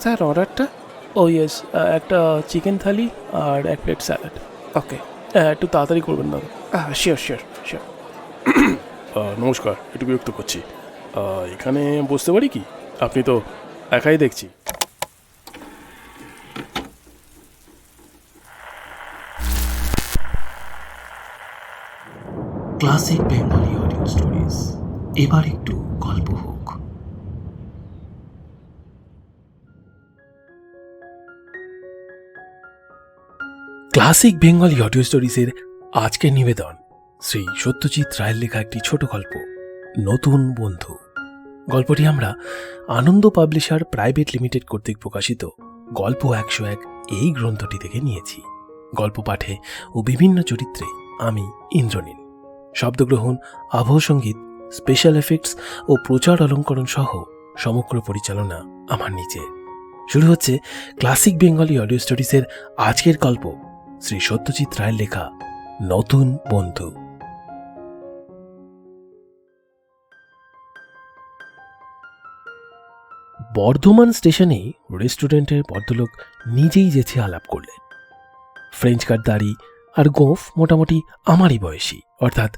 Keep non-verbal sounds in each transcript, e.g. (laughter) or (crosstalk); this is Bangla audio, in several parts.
স্যার অর্ডারটা? ও ইয়েস একটা চিকেন থালি আর এক প্লেট স্যালাড ওকে একটু তাড়াতাড়ি করবেন দাদা হ্যাঁ শিওর শিওর শিওর নমস্কার একটু বিরক্ত করছি। এখানে বসতে পারি কি? আপনি তো একাই দেখছি। ক্লাসিক বেঙ্গলি অডিও স্টোরিজ এবার একটু গল্প হোক। ক্লাসিক বেঙ্গলি অডিও স্টোরিজের আজকের নিবেদন, শ্রী সত্যজিৎ রায়ের লেখা একটি ছোট গল্প, নতুন বন্ধু। গল্পটি আমরা আনন্দ পাবলিশার প্রাইভেট লিমিটেড কর্তৃক প্রকাশিত, গল্প একশো এক, এই গ্রন্থটি থেকে নিয়েছি। গল্প পাঠে ও বিভিন্ন চরিত্রে আমি ইন্দ্রনীল। শব্দগ্রহণ, আবহ সংগীত স্পেশাল এফেক্টস ও প্রচার অলঙ্করণ সহ সমগ্র পরিচালনা আমার নিচে। শুরু হচ্ছে ক্লাসিক বেঙ্গলি অডিও স্টোরিজের আজকের গল্প শ্রী সত্যজিৎ রায়ের লেখা নতুন বন্ধু। বর্ধমান স্টেশনে রেস্টুরেন্টের ভদ্রলোক নিজেই যেছে আলাপ করলেন। ফ্রেঞ্চ কাট দাড়ি আর গোঁফ মোটামুটি আমারই বয়সী, অর্থাৎ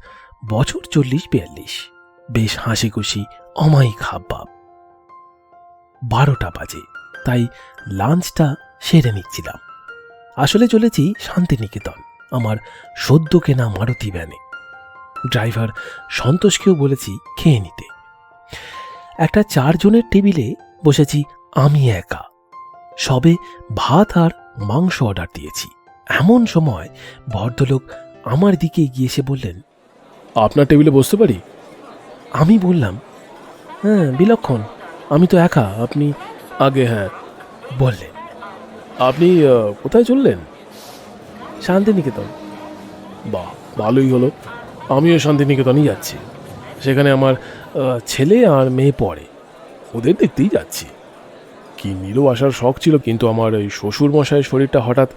বছর চল্লিশ বিয়াল্লিশ। বেশ হাসি খুশি অমায়িক হাবভাব। বারোটা বাজে, তাই লাঞ্চটা সেরে নিচ্ছিলাম। আসলে চলেছি শান্তিনিকেতন আমার সদ্য কেনা মারুতি ভ্যানে। ড্রাইভার সন্তোষকেও বলেছি খেয়ে নিতে। একটা চারজনের টেবিলে বসেছি আমি একা। সবে ভাত আর মাংস অর্ডার দিয়েছি। এমন সময় ভদ্রলোক আমার দিকে এগিয়ে এসে বললেন আপনার টেবিলে বসতে পারি? আমি বললাম হ্যাঁ বিলক্ষণ আমি তো একা আপনি আগে হ্যাঁ। বললেন। আপনি কোথায় চললেন? শান্তিনিকেতন। বাহ, ভালোই হলো। আমিও শান্তিনিকেতনই যাচ্ছি। সেখানে আমার ছেলে আর মেয়ে পড়ে। ওদের দেখতেই যাচ্ছি। কি নিরও আসার শখ ছিল, কিন্তু আমার ওই শ্বশুর মশাইয়ের শরীরটা হঠাৎ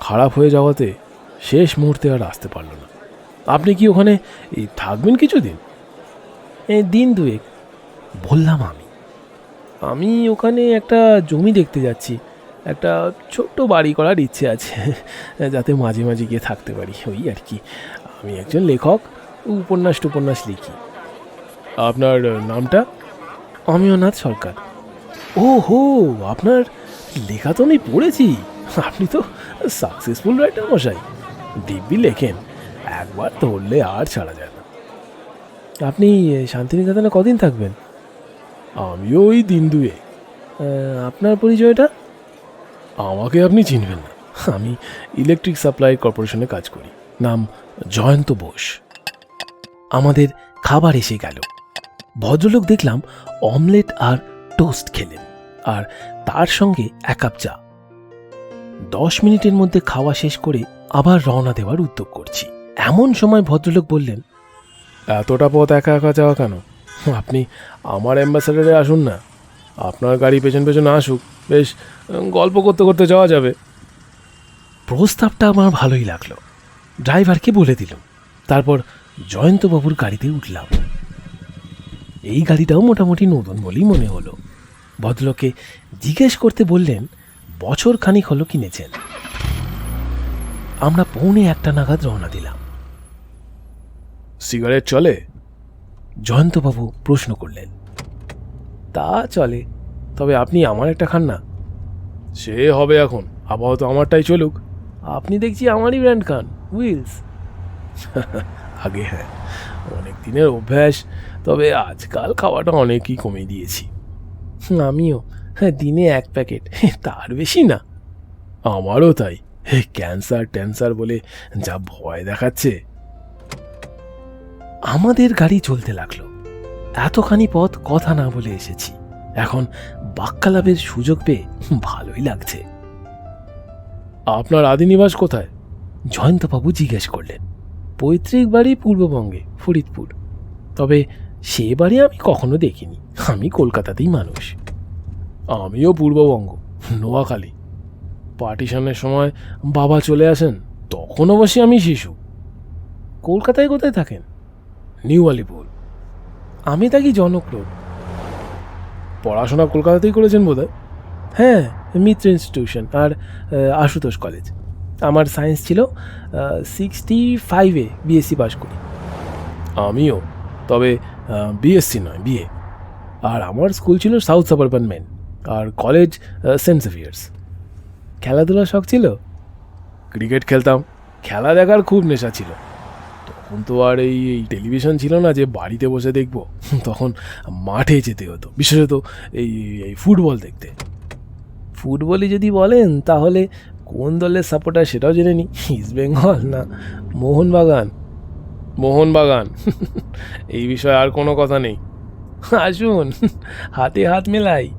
খারাপ হয়ে যাওয়াতে শেষ মুহূর্তে আর আসতে পারল না। আপনি কি ওখানে, এই, থাকবেন কিছুদিন? এই দিন দুয়েক। বললাম আমি। আমি ওখানে একটা জমি দেখতে যাচ্ছি। একটা ছোট্ট বাড়ি করার ইচ্ছে আছে, যাতে মাঝে মাঝে গিয়ে থাকতে পারি, ওই আর কি। আমি একজন লেখক, উপন্যাস টুপন্যাস লিখি। আপনার নামটা? অমিয়নাথ সরকার। ও হো আপনার লেখা তো আমি পড়েছি। আপনি তো সাকসেসফুল রাইটার মশাই। দিব্যি লেখেন, একবার ধরলে আর ছাড়া যায় না। আপনি শান্তিনিকেতনে কদিন থাকবেন? আমিও ওই দিন দুয়ে আপনার পরিচয়টা? আমাকে আপনি চিনবেন না। আমি ইলেকট্রিক সাপ্লাই কর্পোরেশনে কাজ করি। নাম জয়ন্ত বোস। আমাদের খাবার এসে গেল। ভদ্রলোক দেখলাম অমলেট আর টোস্ট খেলেন, আর তার সঙ্গে এক কাপ চা। দশ মিনিটের মধ্যে খাওয়া শেষ করে আবার রওনা দেওয়ার উদ্যোগ করছি। এমন সময় ভদ্রলোক বললেন, এতটা পথ একা একা যাওয়া কেন? আপনি আমার অ্যাম্বাসাডারে আসুন না। আপনার গাড়ি পেছন পেছন আসুক বেশ গল্প করতে করতে যাওয়া যাবে। প্রস্তাবটা আমার ভালোই লাগল। ড্রাইভারকে বলে দিলাম। তারপর জয়ন্তবাবুর গাড়িতে উঠলাম। এই গাড়িটাও মোটামুটি নতুন বলেই মনে হলো। ভদ্রলোককে জিজ্ঞেস করতে বললেন বছর খানিক হলো কিনেছেন। আমরা পৌনে একটা নাগাদ রওনা দিলাম। সিগারেট চলে? জয়ন্তবাবু প্রশ্ন করলেন। তা চলে। তবে আপনি আমার একটা খান না। সে হবে এখন। আপাতত আমারটাই চলুক। আপনি দেখছি আমারই ব্র্যান্ড খান উইলস। (laughs) আগে হ্যাঁ অনেক দিনের অভ্যাস তবে আজকাল খাওয়াটা অনেকই কমে দিয়েছি। আমিও। হ্যাঁ দিনে এক প্যাকেট তার বেশি না। আমারও তাই। ক্যান্সার ট্যান্সার বলে যা ভয় দেখাচ্ছে। আমাদের গাড়ি চলতে লাগল। এতখানি পথ কথা না বলে এসেছি। এখন বাক্যালাপের সুযোগ পেয়ে ভালোই লাগছে। আপনার আদিনিবাস কোথায়? জয়ন্তবাবু জিজ্ঞেস করলেন। পৈতৃক বাড়ি পূর্ববঙ্গে, ফরিদপুর। তবে সে বাড়ি আমি কখনো দেখিনি। আমি কলকাতাতেই মানুষ। আমিও পূর্ববঙ্গ, নোয়াখালী। পার্টিশনের সময় বাবা চলে আসেন, তখন অবশ্যই আমি শিশু। কলকাতায় কোথায় থাকেন? নিউ আলিপুর। আমি থাকি জনক রোড পড়াশোনা কলকাতাতেই করেছেন বোধহয়? হ্যাঁ মিত্র ইনস্টিটিউশন আর আশুতোষ কলেজ আমার সায়েন্স ছিল সিক্সটি ফাইভে বিএসসি পাস করি। আমিও, তবে বিএসসি নয় বিএ আর আমার স্কুল ছিল সাউথ সাবারবান মেন আর কলেজ সেন্ট সেভিয়ার্স খেলাধুলার শখ ছিল? ক্রিকেট খেলতাম। খেলা দেখার খুব নেশা ছিল। তখন তো আর এই এই টেলিভিশন ছিল না যে বাড়িতে বসে দেখব। (laughs) তখন মাঠে যেতে হতো বিশেষত এই এই ফুটবল দেখতে। ফুটবলে যদি বলেন তাহলে কোন দলের সাপোর্টার সেটাও জেনে নি? ইস্ট বেঙ্গল না মোহনবাগান? মোহনবাগান। (laughs) এই বিষয়ে আর কোনো কথা নেই। (laughs) আসুন হাতে হাত মেলাই।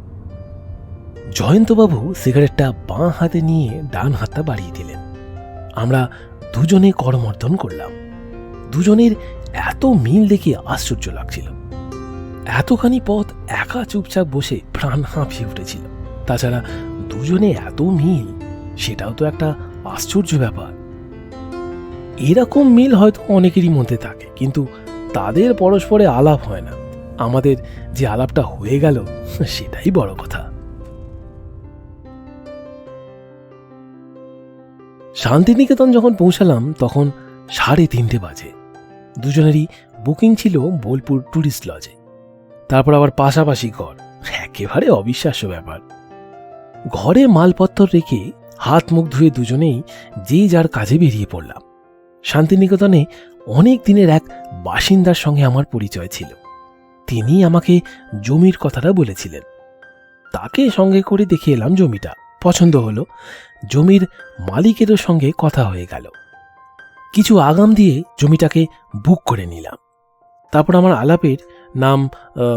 জয়ন্তবাবু সিগারেটটা বাঁ হাতে নিয়ে ডান হাতটা বাড়িয়ে দিলেন। আমরা দুজনে করমর্দন করলাম। দুজনের এত মিল দেখে আশ্চর্য লাগছিল। এতখানি পথ একা চুপচাপ বসে প্রাণ হাঁপিয়ে উঠেছিল। তাছাড়া দুজনে এত মিল, সেটাও তো একটা আশ্চর্য ব্যাপার। এরকম মিল হয়তো অনেকেরই মধ্যে থাকে, কিন্তু তাদের পরস্পরে আলাপ হয় না। আমাদের যে আলাপটা হয়ে গেল, সেটাই বড় কথা। শান্তিনিকেতন যখন পৌঁছালাম, তখন সাড়ে তিনটে বাজে। দুজনেরই বুকিং ছিল বোলপুর ট্যুরিস্ট লজে। তারপর আবার পাশাপাশি ঘর। একেবারে অবিশ্বাস্য ব্যাপার। ঘরে মালপত্তর রেখে হাত মুখ ধুয়ে দুজনেই যে যার কাজে বেরিয়ে পড়লাম। শান্তিনিকেতনে অনেক দিনের এক বাসিন্দার সঙ্গে আমার পরিচয় ছিল। তিনি আমাকে জমির কথাটা বলেছিলেন। তাকে সঙ্গে করে দেখে এলাম জমিটা। পছন্দ হলো। জমির মালিকেরও সঙ্গে কথা হয়ে গেল। কিছু আগাম দিয়ে জমিটাকে বুক করে নিলাম। তারপর আমার আলাপের নাম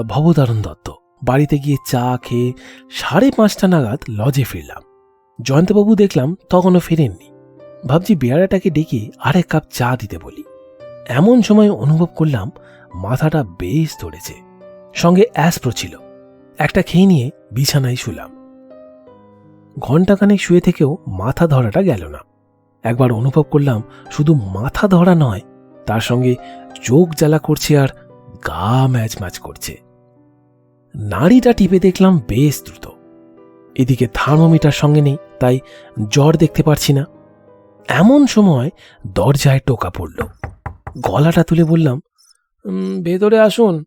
ভবতারণ দত্ত। বাড়িতে গিয়ে চা খেয়ে সাড়ে পাঁচটা নাগাদ লজে ফিরলাম। জয়ন্তবাবু দেখলাম তখনও ফেরেননি। ভাবছি বেয়ারাটাকে ডেকে আর এক কাপ চা দিতে বলি। এমন সময় অনুভব করলাম মাথাটা বেশ ধরেছে। সঙ্গে অ্যাসপ্রো ছিল। একটা খেয়ে নিয়ে বিছানায় শুলাম। ঘণ্টাখানেক শুয়ে থেকেও মাথা ধরাটা গেল না। একবার অনুভব করলাম শুধু মাথা ধরা নয় তার সঙ্গে চোখ জ্বালা করছে আর গা ম্যাচ ম্যাচ করছে। নাড়িটা টিপে দেখলাম বেশ দ্রুত। এদিকে থার্মোমিটার সঙ্গে নেই তাই জ্বর দেখতে পারছি না। এমন সময় দরজায় টোকা পড়ল। গলাটা তুলে বললাম "উম, ভেতরে আসুন।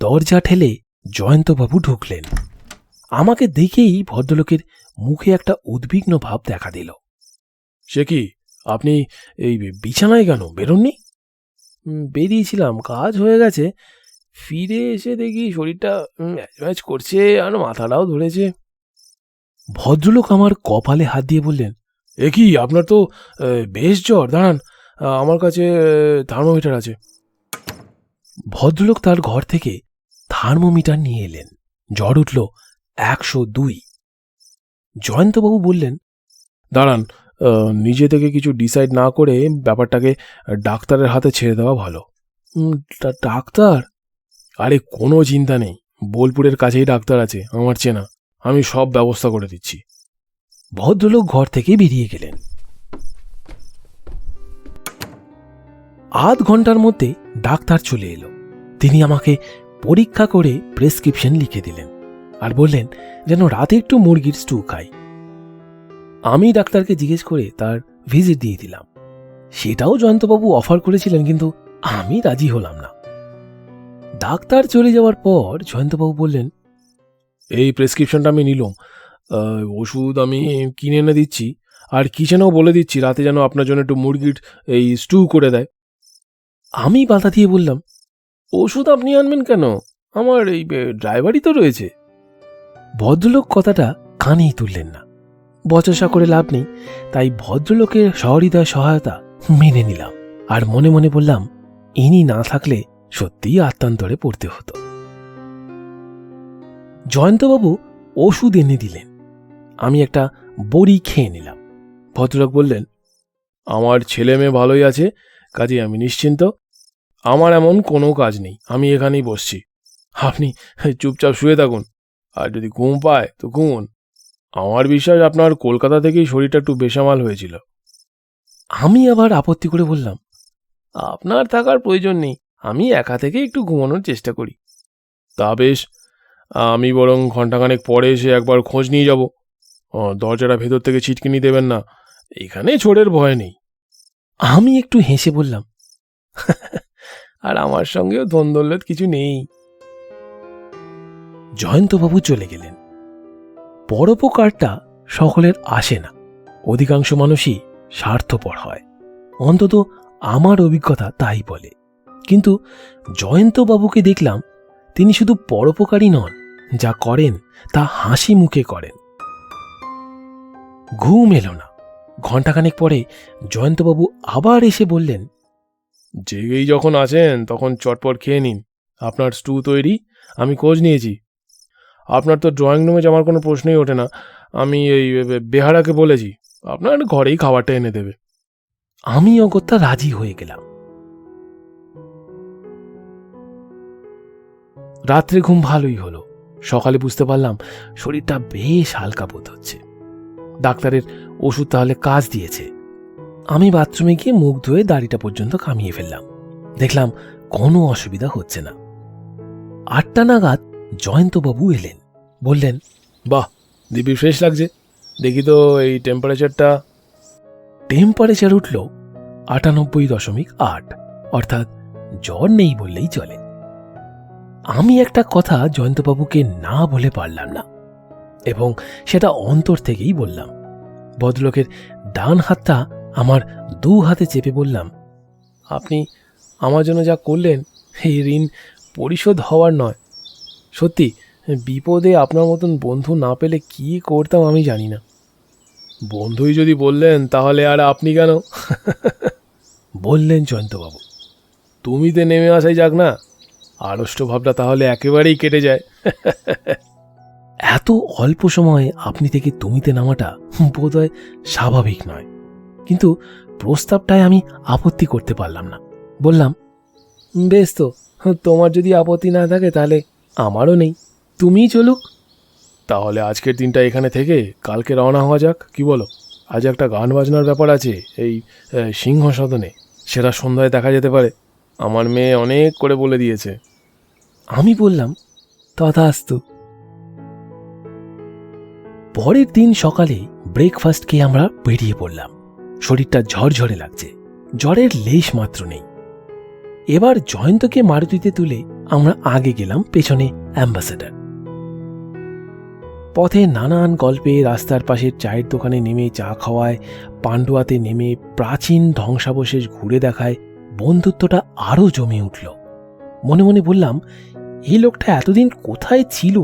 দরজা ঠেলে জয়ন্তবাবু ঢুকলেন। আমাকে দেখেই ভদ্রলোকের মুখে একটা উদ্বিগ্ন ভাব দেখা দিল। সে কি আপনি এই বিছানায় কেন বেরোননি? বেরিয়েছিলাম, কাজ হয়ে গেছে। ফিরে এসে দেখি শরীরটা ম্যাচ করছে আর মাথাটাও ধরেছে। ভদ্রলোক আমার কপালে হাত দিয়ে বললেন, এ কি, আপনার তো বেশ জ্বর, দাঁড়ান আমার কাছে থার্মোমিটার আছে। ভদ্রলোক তার ঘর থেকে থার্মোমিটার নিয়ে এলেন। জ্বর উঠল একশো দুই। জয়ন্তবাবু বললেন, দাঁড়ান নিজে থেকে কিছু ডিসাইড না করে ব্যাপারটাকে ডাক্তারের হাতে ছেড়ে দেওয়া ভালো। ডাক্তার? আরে, কোনো চিন্তা নেই। বোলপুরের কাছেই ডাক্তার আছে, আমার চেনা। আমি সব ব্যবস্থা করে দিচ্ছি। ভদ্রলোক ঘর থেকে বেরিয়ে গেলেন। আধ ঘণ্টার মধ্যে ডাক্তার চলে এলো। তিনি আমাকে পরীক্ষা করে প্রেসক্রিপশন লিখে দিলেন আর বললেন, যেন রাতে একটু মুরগির স্টু খাই। আমি ডাক্তারকে জিজ্ঞেস করে তার ভিজিট দিয়ে দিলাম। সেটাও জয়ন্তবাবু অফার করেছিলেন, কিন্তু আমি রাজি হলাম না। ডাক্তার চলে যাওয়ার পর জয়ন্তবাবু বললেন, এই প্রেসক্রিপশনটা আমি নিলাম। ওষুধ আমি কিনে এনে দিচ্ছি। আর কিচেনেও বলে দিচ্ছি, রাতে যেন আপনার জন্য একটু মুরগির এই স্টু করে দেয়। আমি বাধা দিয়ে বললাম, ওষুধ আপনি আনবেন কেন? আমার এই ড্রাইভারই তো রয়েছে। ভদ্রলোক কথাটা কানেই তুললেন না। বচসা করে লাভ নেই, তাই ভদ্রলোকের সহৃদয় সহায়তা মেনে নিলাম। আর মনে মনে বললাম, ইনি না থাকলে সত্যিই আত্মান্তরে পড়তে হতো। জয়ন্তবাবু ওষুধ এনে দিলেন। আমি একটা বড়ি খেয়ে নিলাম। ভদ্রলোক বললেন, আমার ছেলে মেয়ে ভালোই আছে, কাজে আমি নিশ্চিন্ত। আমার এমন কোনো কাজ নেই, আমি এখানেই বসছি। আপনি চুপচাপ শুয়ে থাকুন। আর যদি ঘুম পায়, তো ঘুমুন। আমার বিশ্বাস আপনার কলকাতা থেকেই শরীরটা একটু বেসামাল হয়েছিল। আমি আবার আপত্তি করে বললাম, আপনার থাকার প্রয়োজন নেই, আমি একা থেকে একটু ঘুমানোর চেষ্টা করি। তা বেশ, আমি বরং ঘন্টাখানেক পরে এসে একবার খোঁজ নিয়ে যাব। দরজাটা ভেতর থেকে ছিটকিনি দেবেন না, এখানে ছোড়ের ভয় নেই। আমি একটু হেসে বললাম, (laughs) আর আমার সঙ্গেও ধন্দল্লত কিছু নেই। জয়ন্তবাবু চলে গেলেন। পরোপকারটা সকলের আসে না। অধিকাংশ মানুষই স্বার্থপর হয়। অন্তত আমার অভিজ্ঞতা তাই বলে। কিন্তু জয়ন্তবাবুকে দেখলাম তিনি শুধু পরোপকারী নন, যা করেন তা হাসি মুখে করেন। ঘুম এলো না। ঘণ্টাখানেক পরে জয়ন্তবাবু আবার এসে বললেন, জেগেই যখন আছেন তখন চটপট খেয়ে নিন। আপনার স্টু তৈরি, আমি খোঁজ নিয়েছি। আপনার তো ড্রয়িং রুমে যাওয়ার কোনো প্রশ্নই ওঠে না। আমি এই বেহারাকে বলেছি, আপনার ঘরেই খাবারটা এনে দেবে। আমি অগত্যা রাজি হয়ে গেলাম। রাত্রে ঘুম ভালোই হলো। সকালে বুঝতে পারলাম শরীরটা বেশ হালকা বোধ হচ্ছে। ডাক্তারের ওষুধ তাহলে কাজ দিয়েছে। আমি বাথরুমে গিয়ে মুখ ধুয়ে দাড়িটা পর্যন্ত কামিয়ে ফেললাম। দেখলাম কোনো অসুবিধা হচ্ছে না। আটটা নাগাদ জয়ন্তবাবু এলেন। বললেন, বাহ দিবি ফ্রেশ লাগছে। দেখি তো এই টেম্পারেচারটা টেম্পারেচার উঠল আটানব্বই দশমিক আট, অর্থাৎ জ্বর নেই বললেই চলে। আমি একটা কথা জয়ন্তবাবুকে না বলে পারলাম না, এবং সেটা অন্তর থেকেই বললাম। ভদ্রলোকের ডান হাতটা আমার দু হাতে চেপে বললাম, আপনি আমার জন্য যা করলেন এই ঋণ পরিশোধ হওয়ার নয়। সত্যি বিপদে আপনার মতন বন্ধু না পেলে কি করতাম আমি জানি না। বন্ধুই যদি বললেন, তাহলে আর আপনি কেন? বললেন জয়ন্তবাবু। তুমিতে নেমে আসাই যাক না। আড়ষ্ট ভাবটা তাহলে একেবারেই কেটে যায়। এত অল্প সময়ে আপনি থেকে তুমিতে নামাটা বোধহয় স্বাভাবিক নয়। কিন্তু প্রস্তাবটায় আমি আপত্তি করতে পারলাম না। বললাম, বেশ তো, তোমার যদি আপত্তি না থাকে তাহলে আমারও নেই। তুমিই চলুক। তাহলে আজকের দিনটা এখানে থেকে কালকে রওনা হওয়া যাক, কি বলো? আজ একটা গান বাজনার ব্যাপার আছে, এই সিংহ সদনে। সেটা সন্ধ্যায় দেখা যেতে পারে। আমার মেয়ে অনেক করে বলে দিয়েছে। আমি বললাম তথাস্তু পরের দিন সকালে ব্রেকফাস্ট খেয়ে আমরা বেরিয়ে পড়লাম। শরীরটা ঝরঝরে লাগছে, জ্বরের লেশ মাত্র নেই। এবার জয়ন্তকে মারুতিতে তুলে আমরা আগে গেলাম পেছনে অ্যাম্বাসেডার। পথে নানান গল্পে রাস্তার পাশের চায়ের দোকানে নেমে চা খাওয়ায়, পান্ডুয়াতে নেমে প্রাচীন ধ্বংসাবশেষ ঘুরে দেখায়, বন্ধুত্বটা আরও জমে উঠল। মনে মনে বললাম এই লোকটা এতদিন কোথায় ছিল?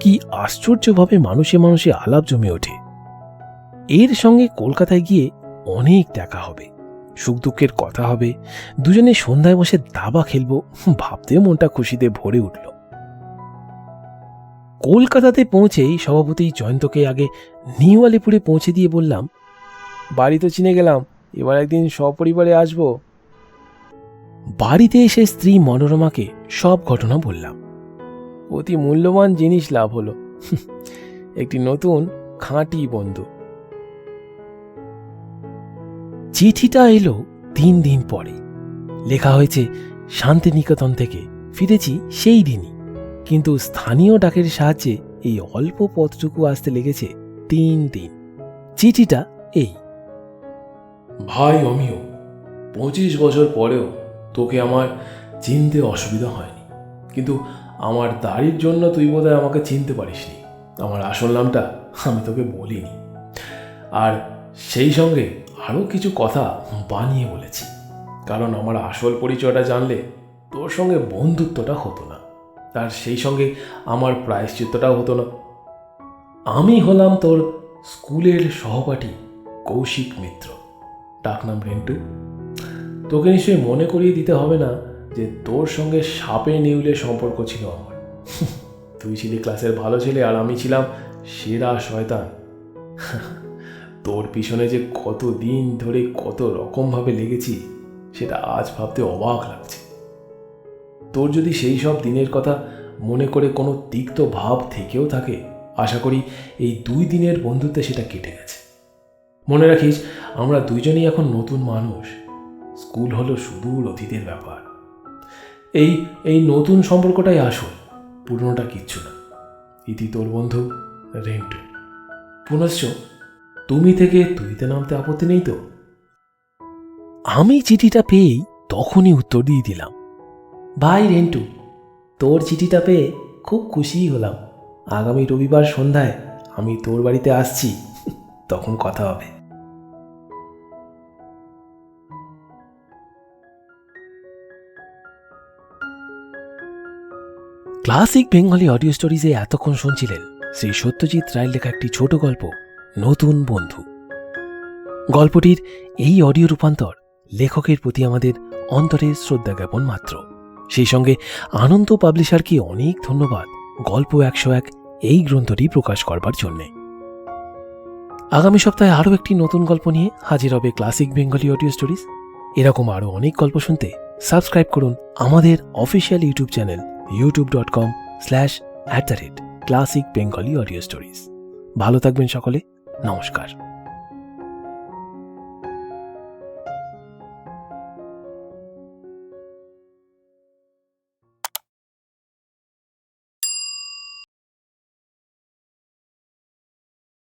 কি আশ্চর্যভাবে মানুষে মানুষে আলাপ জমে ওঠে। এর সঙ্গে কলকাতায় গিয়ে অনেক দেখা হবে, সুখ দুঃখের কথা হবে, দুজনে সন্ধ্যায় বসে দাবা খেলব, ভাবতেও মনটা খুশিতে ভরে উঠল। কলকাতাতে পৌঁছেই সভাপতি জয়ন্তকে আগে নিউ আলিপুরে পৌঁছে দিয়ে বললাম, বাড়ি তো চিনে গেলাম, এবার একদিন সপরিবারে আসব। বাড়িতে এসে স্ত্রী মনোরমাকে সব ঘটনা বললাম। অতি মূল্যবান জিনিস লাভ হলো। (laughs) একটি নতুন খাঁটি বন্ধু। চিঠিটা এলো তিন দিন পরে। লেখা হয়েছে, শান্তিনিকেতন থেকে ফিরেছি সেই দিনই। কিন্তু স্থানীয় ডাকের সাহায্যে এই অল্প পথটুকু আসতে লেগেছে তিন দিন। চিঠিটা এই। ভাই অমিয়, পঁচিশ বছর পরেও তোকে আমার চিনতে অসুবিধা হয়নি। কিন্তু আমার দাড়ির জন্য তুই বোধহয় আমাকে চিনতে পারিসনি। আমার আসল নামটা আমি তোকে বলিনি। আর সেই সঙ্গে আরও কিছু কথা বানিয়ে বলেছি। কারণ আমার আসল পরিচয়টা জানলে তোর সঙ্গে বন্ধুত্বটা হতো না। আর সেই সঙ্গে আমার প্রায়শ্চিত্তটাও হতো না। আমি হলাম তোর স্কুলের সহপাঠী কৌশিক মিত্র। ডাকনাম রেন্টু। তোকে নিশ্চয়ই মনে করিয়ে দিতে হবে না যে তোর সঙ্গে সাপে নেউলে সম্পর্ক ছিল আমার। তুই ছিলি ক্লাসের ভালো ছেলে আর আমি ছিলাম সেরা শয়তান। তোর পিছনে যে কত দিন ধরে কত রকমভাবে লেগেছি, সেটা আজ ভাবতে অবাক লাগছে। তোর যদি সেই সব দিনের কথা মনে করে কোনো তিক্ত ভাব থেকেও থাকে, আশা করি এই দুই দিনের বন্ধুত্বে সেটা কেটে গেছে। মনে রাখিস, আমরা দুইজনেই এখন নতুন মানুষ। স্কুল হলো সুদূর অতীতের ব্যাপার। এই এই নতুন সম্পর্কটাই আসল, পুরনোটা কিচ্ছু না। ইতি তোর বন্ধু রেন্টু। পুনশ্চ, তুমি থেকে তুইতে নামতে আপত্তি নেই তো? আমি চিঠিটা পেয়েই তখনই উত্তর দিয়ে দিলাম। ভাই রেন্টু, তোর চিঠিটা পেয়ে খুব খুশি হলাম। আগামী রবিবার সন্ধ্যায় আমি তোর বাড়িতে আসছি, (laughs) তখন কথা হবে। ক্লাসিক বেঙ্গলি অডিও স্টোরিজে এতক্ষণ শুনছিলেন শ্রী সত্যজিৎ রায়ের লেখা একটি ছোট গল্প, নতুন বন্ধু। গল্পটির এই অডিও রূপান্তর লেখকের প্রতি আমাদের অন্তরের শ্রদ্ধা জ্ঞাপন মাত্র। সেই সঙ্গে আনন্দ পাবলিশারকে অনেক ধন্যবাদ, গল্প একশো এক এই গ্রন্থটি প্রকাশ করবার জন্যে। আগামী সপ্তাহে আরও একটি নতুন গল্প নিয়ে হাজির হবে ক্লাসিক বেঙ্গলি অডিও স্টোরিজ। এরকম আরও অনেক গল্প শুনতে সাবস্ক্রাইব করুন আমাদের official YouTube channel YouTube dot com slash at the rate classic Bengali audio stories. ভালো থাকবেন সকলে, নমস্কার।